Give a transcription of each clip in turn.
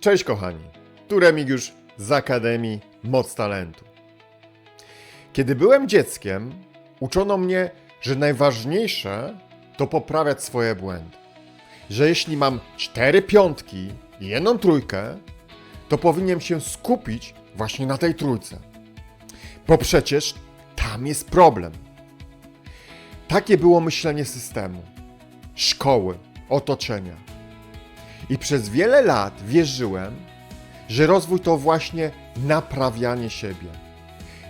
Cześć kochani, tu Remigiusz z Akademii Moc Talentu. Kiedy byłem dzieckiem, uczono mnie, że najważniejsze to poprawiać swoje błędy. Że jeśli mam cztery piątki i jedną trójkę, to powinienem się skupić właśnie na tej trójce. Bo przecież tam jest problem. Takie było myślenie systemu, szkoły, otoczenia. I przez wiele lat wierzyłem, że rozwój to właśnie naprawianie siebie,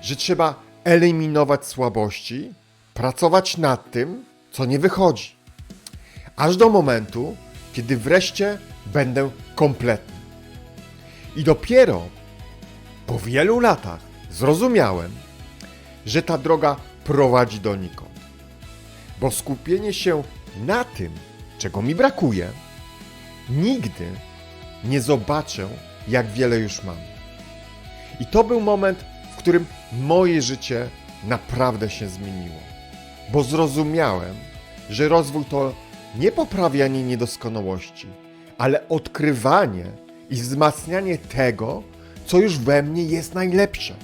że trzeba eliminować słabości, pracować nad tym, co nie wychodzi. Aż do momentu, kiedy wreszcie będę kompletny. I dopiero po wielu latach zrozumiałem, że ta droga prowadzi donikąd. Bo skupienie się na tym, czego mi brakuje, nigdy nie zobaczę, jak wiele już mam. I to był moment, w którym moje życie naprawdę się zmieniło. Bo zrozumiałem, że rozwój to nie poprawianie niedoskonałości, ale odkrywanie i wzmacnianie tego, co już we mnie jest najlepsze.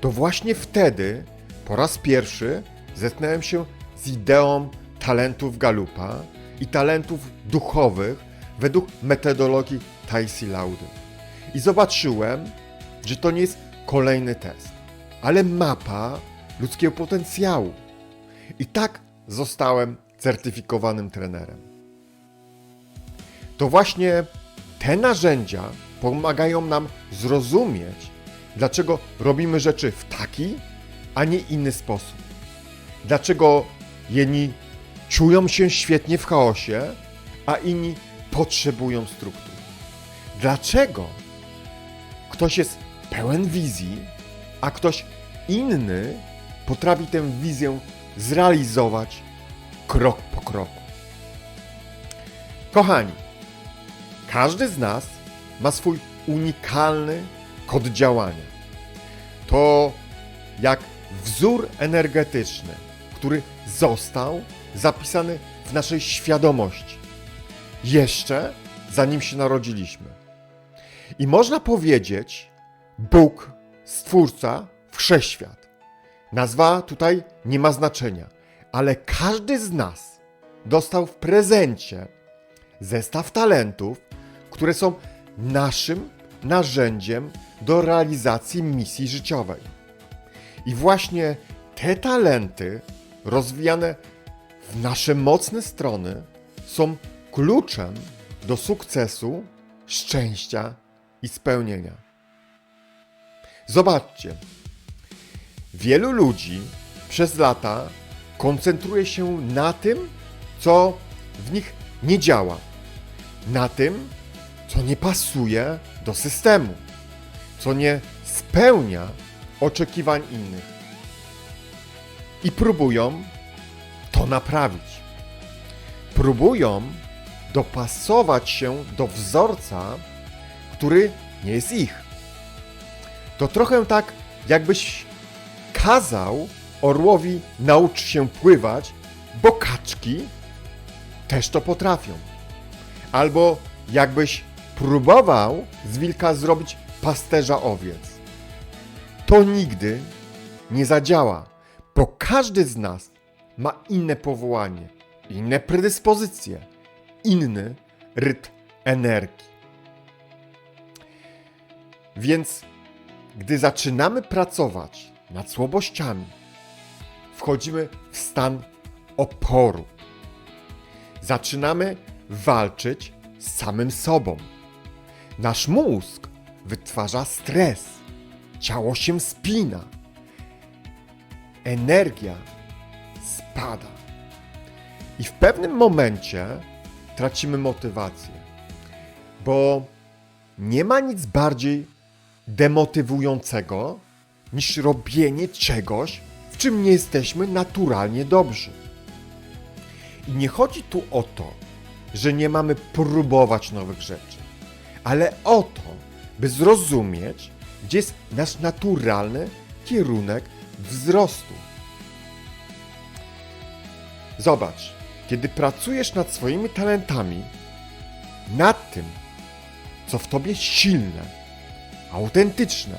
To właśnie wtedy po raz pierwszy zetknąłem się z ideą talentów Galupa i talentów duchowych według metodologii Taisi Laudy. I zobaczyłem, że to nie jest kolejny test, ale mapa ludzkiego potencjału. I tak zostałem certyfikowanym trenerem. To właśnie te narzędzia pomagają nam zrozumieć, dlaczego robimy rzeczy w taki, a nie inny sposób. Dlaczego jedni czują się świetnie w chaosie, a inni potrzebują struktur. Dlaczego ktoś jest pełen wizji, a ktoś inny potrafi tę wizję zrealizować krok po kroku. Kochani, każdy z nas ma swój unikalny kod działania. To jak wzór energetyczny, który został zapisany w naszej świadomości. Jeszcze zanim się narodziliśmy. I można powiedzieć, Bóg, Stwórca, Wszechświat. Nazwa tutaj nie ma znaczenia, ale każdy z nas dostał w prezencie zestaw talentów, które są naszym narzędziem do realizacji misji życiowej. I właśnie te talenty, rozwijane nasze mocne strony, są kluczem do sukcesu, szczęścia i spełnienia. Zobaczcie, wielu ludzi przez lata koncentruje się na tym, co w nich nie działa, na tym, co nie pasuje do systemu, co nie spełnia oczekiwań innych. I próbują to naprawić. Próbują dopasować się do wzorca, który nie jest ich. To trochę tak, jakbyś kazał orłowi naucz się pływać, bo kaczki też to potrafią. Albo jakbyś próbował z wilka zrobić pasterza owiec. To nigdy nie zadziała, bo każdy z nas ma inne powołanie, inne predyspozycje, inny rytm energii. Więc gdy zaczynamy pracować nad słabościami, wchodzimy w stan oporu. Zaczynamy walczyć z samym sobą. Nasz mózg wytwarza stres, ciało się spina, energia spada. I w pewnym momencie tracimy motywację, bo nie ma nic bardziej demotywującego niż robienie czegoś, w czym nie jesteśmy naturalnie dobrzy. I nie chodzi tu o to, że nie mamy próbować nowych rzeczy, ale o to, by zrozumieć, gdzie jest nasz naturalny kierunek wzrostu. Zobacz, kiedy pracujesz nad swoimi talentami, nad tym, co w tobie silne, autentyczne,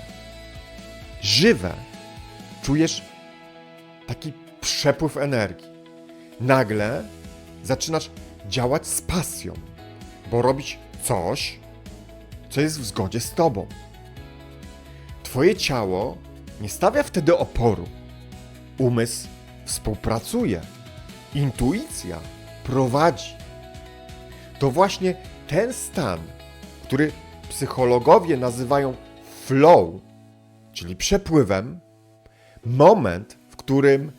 żywe, czujesz taki przepływ energii. Nagle zaczynasz działać z pasją, bo robić coś, co jest w zgodzie z tobą. Twoje ciało nie stawia wtedy oporu. Umysł współpracuje. Intuicja prowadzi. To właśnie ten stan, który psychologowie nazywają flow, czyli przepływem, moment, w którym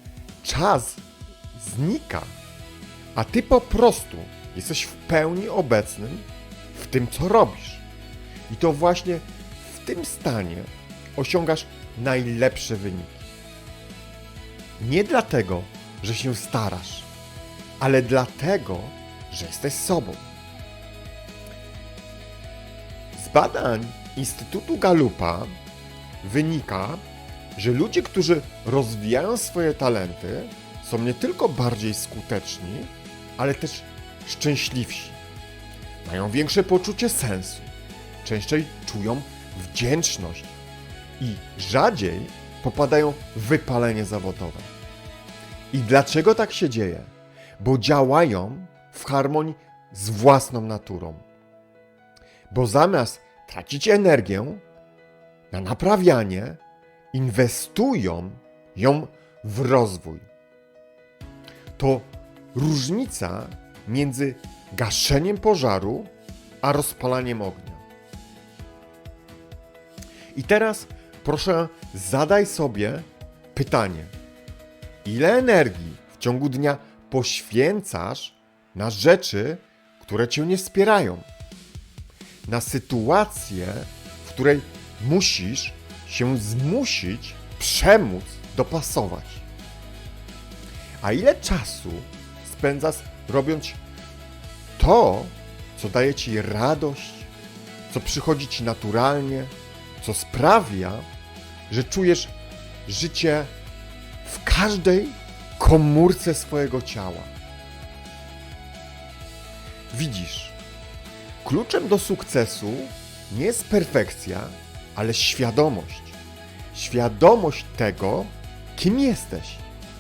czas znika, a ty po prostu jesteś w pełni obecnym w tym, co robisz. I to właśnie w tym stanie osiągasz najlepsze wyniki. Nie dlatego, że się starasz, ale dlatego, że jesteś sobą. Z badań Instytutu Galupa wynika, że ludzie, którzy rozwijają swoje talenty, są nie tylko bardziej skuteczni, ale też szczęśliwsi. Mają większe poczucie sensu, częściej czują wdzięczność i rzadziej popadają w wypalenie zawodowe. I dlaczego tak się dzieje? Bo działają w harmonii z własną naturą. Bo zamiast tracić energię na naprawianie, inwestują ją w rozwój. To różnica między gaszeniem pożaru a rozpalaniem ognia. I teraz proszę zadaj sobie pytanie: ile energii w ciągu dnia poświęcasz na rzeczy, które cię nie wspierają? Na sytuację, w której musisz się zmusić, przemóc, dopasować. A ile czasu spędzasz robiąc to, co daje ci radość, co przychodzi ci naturalnie, co sprawia, że czujesz życie w każdej komórce swojego ciała. Widzisz, kluczem do sukcesu nie jest perfekcja, ale świadomość. Świadomość tego, kim jesteś,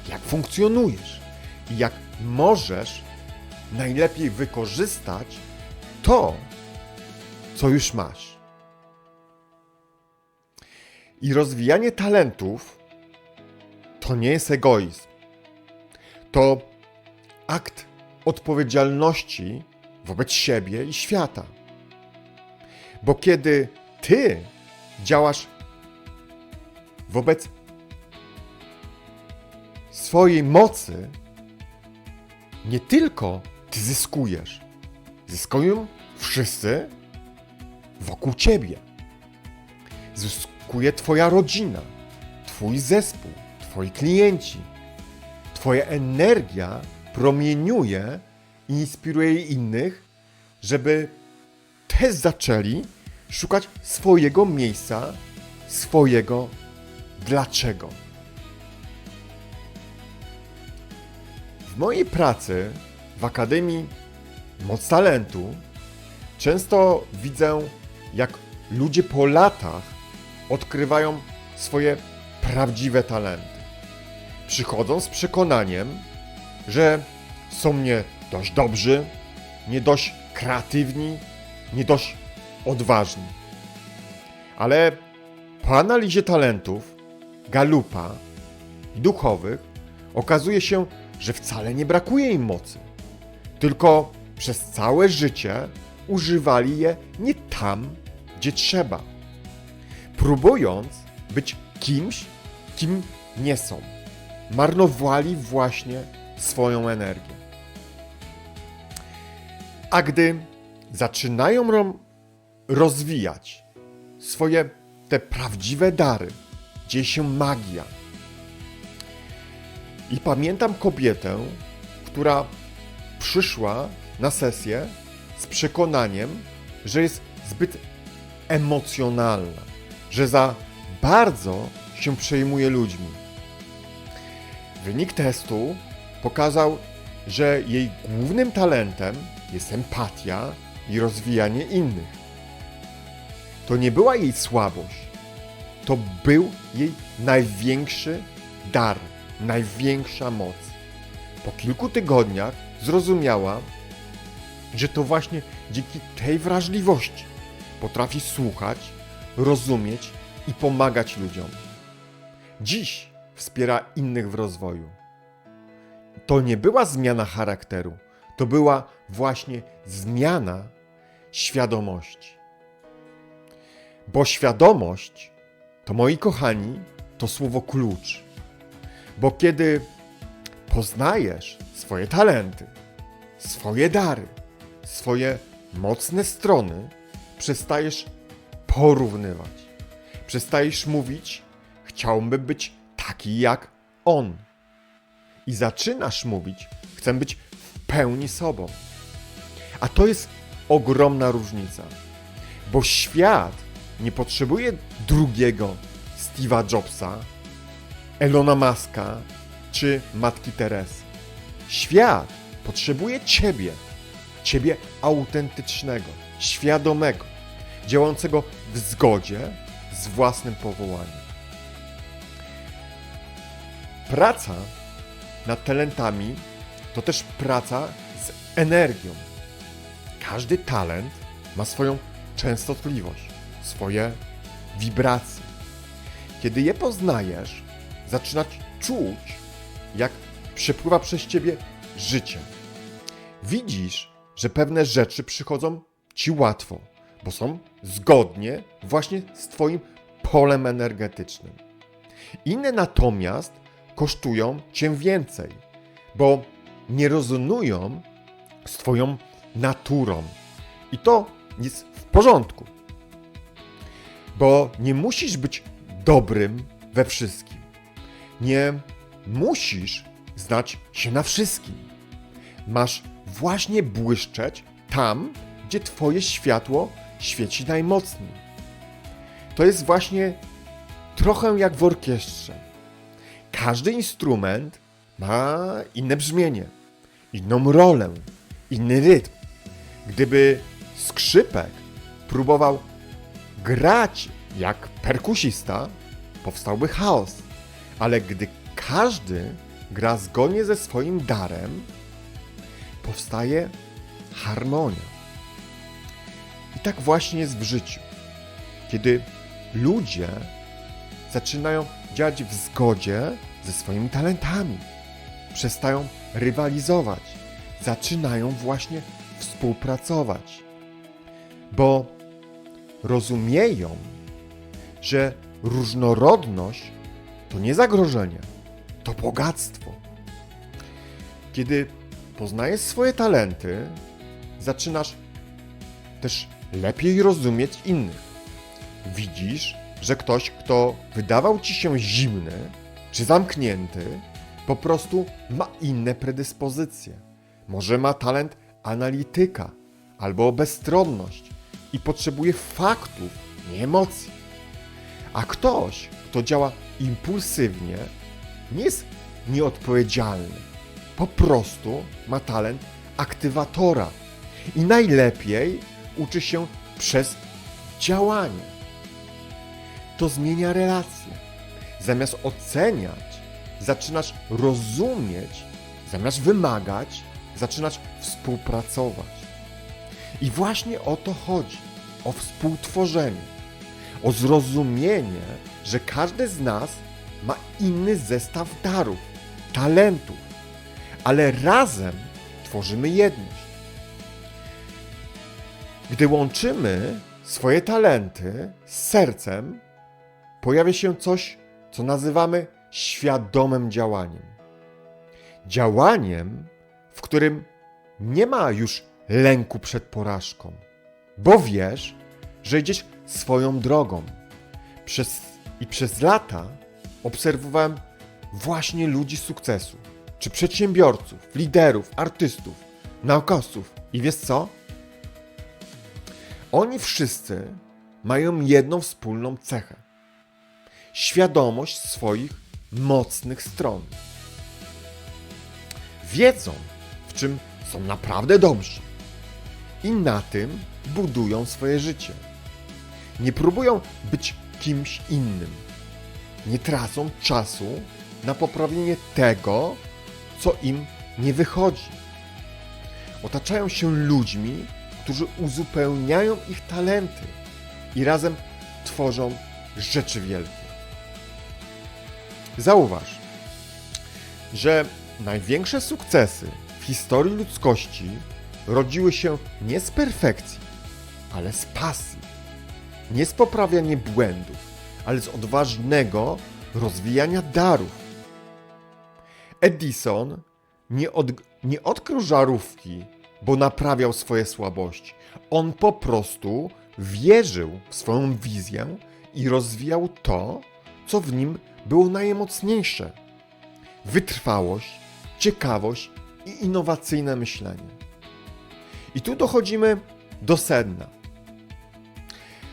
jak funkcjonujesz i jak możesz najlepiej wykorzystać to, co już masz. I rozwijanie talentów to nie jest egoizm. To akt odpowiedzialności wobec siebie i świata. Bo kiedy ty działasz wobec swojej mocy, nie tylko ty zyskujesz, zyskują wszyscy wokół ciebie. Zyskuje twoja rodzina, twój zespół, twoi klienci. Twoja energia promieniuje i inspiruje innych, żeby też zaczęli szukać swojego miejsca, swojego dlaczego. W mojej pracy w Akademii Moc Talentu często widzę, jak ludzie po latach odkrywają swoje prawdziwe talenty. Przychodzą z przekonaniem, że są nie dość dobrzy, nie dość kreatywni, nie dość odważni. Ale po analizie talentów, galupa i duchowych okazuje się, że wcale nie brakuje im mocy. Tylko przez całe życie używali je nie tam, gdzie trzeba. Próbując być kimś, kim nie są. Marnowali właśnie swoją energię. A gdy zaczynają ro- rozwijać swoje te prawdziwe dary, dzieje się magia. I pamiętam kobietę, która przyszła na sesję z przekonaniem, że jest zbyt emocjonalna, że za bardzo się przejmuje ludźmi. Wynik testu pokazał, że jej głównym talentem jest empatia i rozwijanie innych. to nie była jej słabość. To był jej największy dar, największa moc. Po kilku tygodniach zrozumiała, że to właśnie dzięki tej wrażliwości potrafi słuchać, rozumieć i pomagać ludziom. Dziś wspiera innych w rozwoju. To nie była zmiana charakteru, to była właśnie zmiana świadomości. Bo świadomość, to moi kochani, to słowo klucz. Bo kiedy poznajesz swoje talenty, swoje dary, swoje mocne strony, przestajesz porównywać. Przestajesz mówić, chciałbym być taki jak on. I zaczynasz mówić, chcę być w pełni sobą. A to jest ogromna różnica, bo świat nie potrzebuje drugiego Steve'a Jobsa, Elona Muska czy Matki Teresy. Świat potrzebuje ciebie, ciebie autentycznego, świadomego, działającego w zgodzie z własnym powołaniem. Praca nad talentami to też praca z energią. Każdy talent ma swoją częstotliwość, swoje wibracje. Kiedy je poznajesz, zaczynasz czuć, jak przepływa przez ciebie życie. Widzisz, że pewne rzeczy przychodzą ci łatwo, bo są zgodnie właśnie z Twoim polem energetycznym. Inne natomiast kosztują Cię więcej, bo nie rezonują z Twoją naturą. I to jest w porządku, bo nie musisz być dobrym we wszystkim. Nie musisz znać się na wszystkim. Masz właśnie błyszczeć tam, gdzie Twoje światło świeci najmocniej. To jest właśnie trochę jak w orkiestrze. Każdy instrument ma inne brzmienie, inną rolę, inny rytm. Gdyby skrzypek próbował grać jak perkusista, powstałby chaos. Ale gdy każdy gra zgodnie ze swoim darem, powstaje harmonia. I tak właśnie jest w życiu. Kiedy ludzie zaczynają działać w zgodzie ze swoimi talentami, przestają rywalizować, zaczynają właśnie współpracować, bo rozumieją, że różnorodność to nie zagrożenie, to bogactwo. Kiedy poznajesz swoje talenty, zaczynasz też lepiej rozumieć innych. Widzisz, że ktoś, kto wydawał ci się zimny czy zamknięty, po prostu ma inne predyspozycje. Może ma talent analityka albo bezstronność i potrzebuje faktów, nie emocji. A ktoś, kto działa impulsywnie, nie jest nieodpowiedzialny. Po prostu ma talent aktywatora i najlepiej uczy się przez działanie. To zmienia relacje. Zamiast oceniać, zaczynasz rozumieć, zamiast wymagać, zaczynasz współpracować. I właśnie o to chodzi o współtworzenie, o zrozumienie, że każdy z nas ma inny zestaw darów, talentów, ale razem tworzymy jedność. Gdy łączymy swoje talenty z sercem, pojawia się coś, co nazywamy świadomym działaniem. Działaniem, w którym nie ma już lęku przed porażką, bo wiesz, że idziesz swoją drogą. Przez, I przez lata obserwowałem właśnie ludzi sukcesu, czy przedsiębiorców, liderów, artystów, naukowców. I wiesz co? Oni wszyscy mają jedną wspólną cechę: świadomość swoich mocnych stron. Wiedzą, w czym są naprawdę dobrzy i na tym budują swoje życie. nie próbują być kimś innym. Nie tracą czasu na poprawienie tego, co im nie wychodzi. Otaczają się ludźmi, którzy uzupełniają ich talenty i razem tworzą rzeczy wielkie. Zauważ, że największe sukcesy w historii ludzkości rodziły się nie z perfekcji, ale z pasji. Nie z poprawiania błędów, ale z odważnego rozwijania darów. Edison nie, od, nie odkrył żarówki, bo naprawiał swoje słabości. On po prostu wierzył w swoją wizję i rozwijał to, co w nim było najmocniejsze. Wytrwałość, ciekawość i innowacyjne myślenie. I tu dochodzimy do sedna.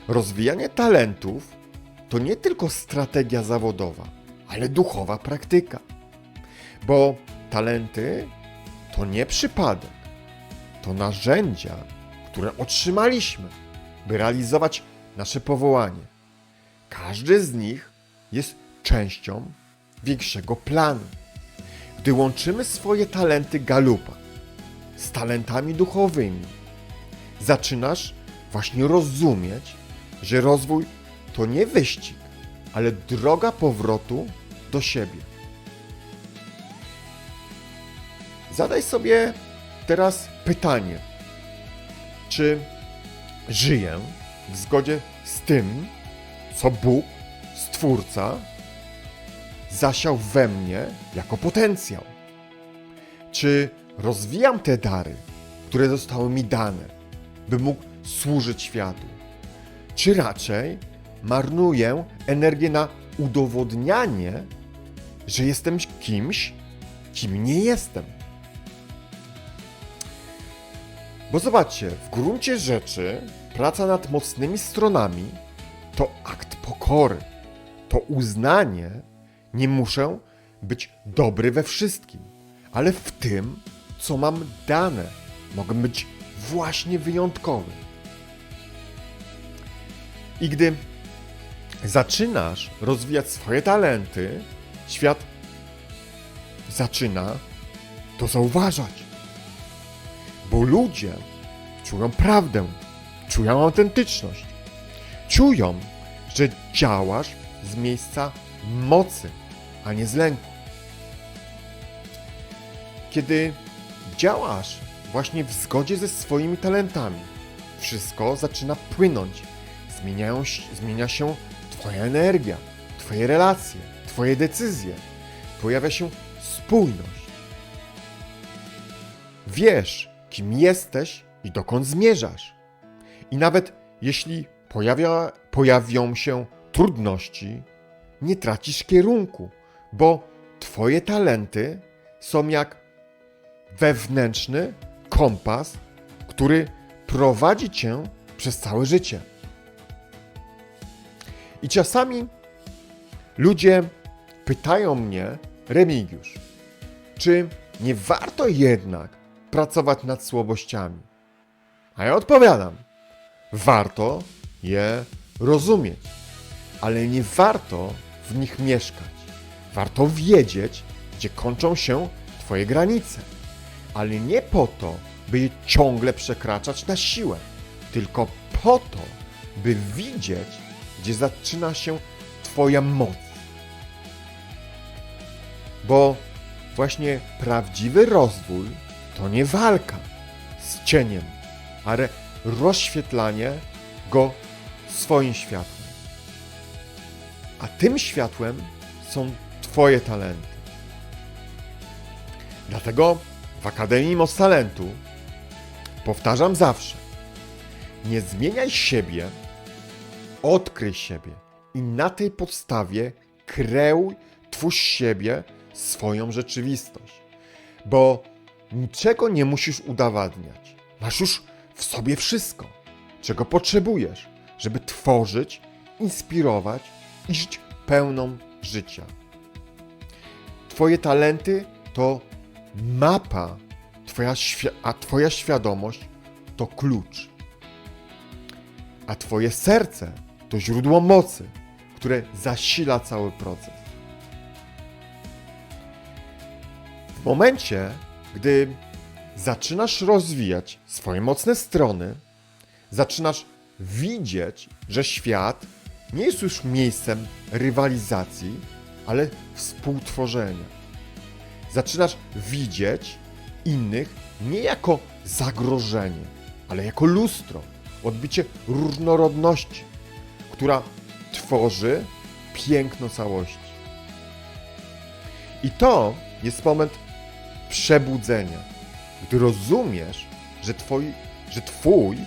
Rozwijanie talentów to nie tylko strategia zawodowa, ale duchowa praktyka. Bo talenty to nie przypadek, to narzędzia, które otrzymaliśmy, by realizować nasze powołanie. Każdy z nich jest częścią większego planu. Gdy łączymy swoje talenty galupa z talentami duchowymi, zaczynasz właśnie rozumieć, że rozwój to nie wyścig, ale droga powrotu do siebie. Zadaj sobie teraz pytanie: czy żyję w zgodzie z tym, co Bóg, Stwórca, zasiał we mnie jako potencjał? Czy rozwijam te dary, które zostały mi dane, by mógł służyć światu? Czy raczej marnuję energię na udowodnianie, że jestem kimś, kim nie jestem? Bo zobaczcie, w gruncie rzeczy praca nad mocnymi stronami to akt pokory, to uznanie, nie muszę być dobry we wszystkim, ale w tym, co mam dane, mogę być właśnie wyjątkowy. I gdy zaczynasz rozwijać swoje talenty, świat zaczyna to zauważać. Bo ludzie czują prawdę, czują autentyczność, czują, że działasz z miejsca mocy, a nie z lęku. Kiedy działasz właśnie w zgodzie ze swoimi talentami, wszystko zaczyna płynąć, zmieniają, zmienia się Twoja energia, Twoje relacje, Twoje decyzje, pojawia się spójność. Wiesz, kim jesteś i dokąd zmierzasz. I nawet jeśli pojawia, pojawią się trudności, nie tracisz kierunku, bo Twoje talenty są jak wewnętrzny kompas, który prowadzi Cię przez całe życie. I czasami ludzie pytają mnie, Remigiusz, czy nie warto jednak pracować nad słabościami? A ja odpowiadam, warto je rozumieć, ale nie warto w nich mieszkać. Warto wiedzieć, gdzie kończą się Twoje granice, ale nie po to, by je ciągle przekraczać na siłę, tylko po to, by widzieć, gdzie zaczyna się Twoja moc. Bo właśnie prawdziwy rozwój to nie walka z cieniem, ale rozświetlanie go swoim światłem. A tym światłem są Twoje talenty. Dlatego w Akademii Moc Talentu powtarzam zawsze: nie zmieniaj siebie, odkryj siebie i na tej podstawie kreuj, twórz siebie, swoją rzeczywistość. Bo niczego nie musisz udowadniać. Masz już w sobie wszystko, czego potrzebujesz, żeby tworzyć, inspirować i żyć pełną życia. Twoje talenty to mapa, twoja a Twoja świadomość to klucz. A Twoje serce to źródło mocy, które zasila cały proces. W momencie, gdy zaczynasz rozwijać swoje mocne strony, zaczynasz widzieć, że świat nie jest już miejscem rywalizacji, ale współtworzenia. Zaczynasz widzieć innych nie jako zagrożenie, ale jako lustro, odbicie różnorodności, która tworzy piękno całości. I to jest moment przebudzenia, gdy rozumiesz, że twój, że twój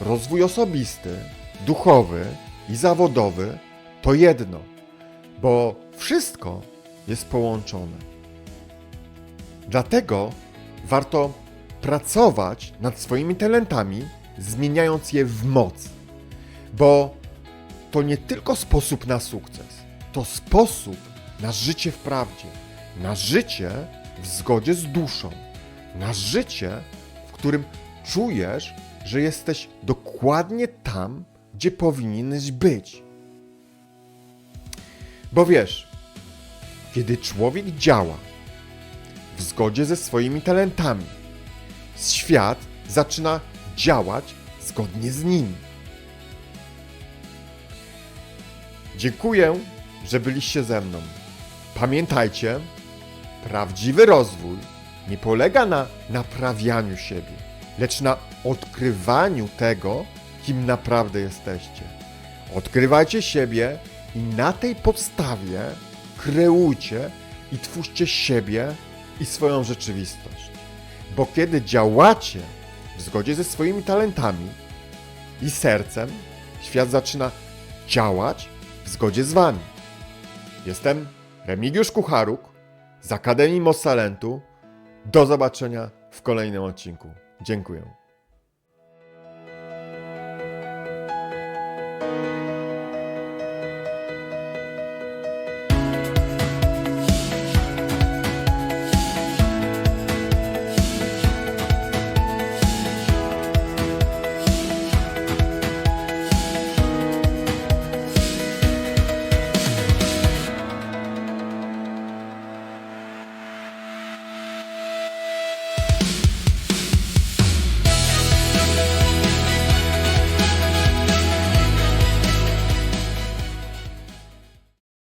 rozwój osobisty, duchowy i zawodowy to jedno, bo wszystko jest połączone. Dlatego warto pracować nad swoimi talentami, zmieniając je w moc, bo to nie tylko sposób na sukces, to sposób na życie w prawdzie, na życie w zgodzie z duszą, na życie, w którym czujesz, że jesteś dokładnie tam, gdzie powinieneś być. Bo wiesz, kiedy człowiek działa w zgodzie ze swoimi talentami, świat zaczyna działać zgodnie z nimi. Dziękuję, że byliście ze mną. Pamiętajcie, prawdziwy rozwój nie polega na naprawianiu siebie, lecz na odkrywaniu tego, kim naprawdę jesteście. Odkrywajcie siebie i na tej podstawie kreujcie i twórzcie siebie i swoją rzeczywistość. Bo kiedy działacie w zgodzie ze swoimi talentami i sercem, świat zaczyna działać w zgodzie z wami. Jestem Remigiusz Kucharuk z Akademii Moc Talentu. Do zobaczenia w kolejnym odcinku. Dziękuję.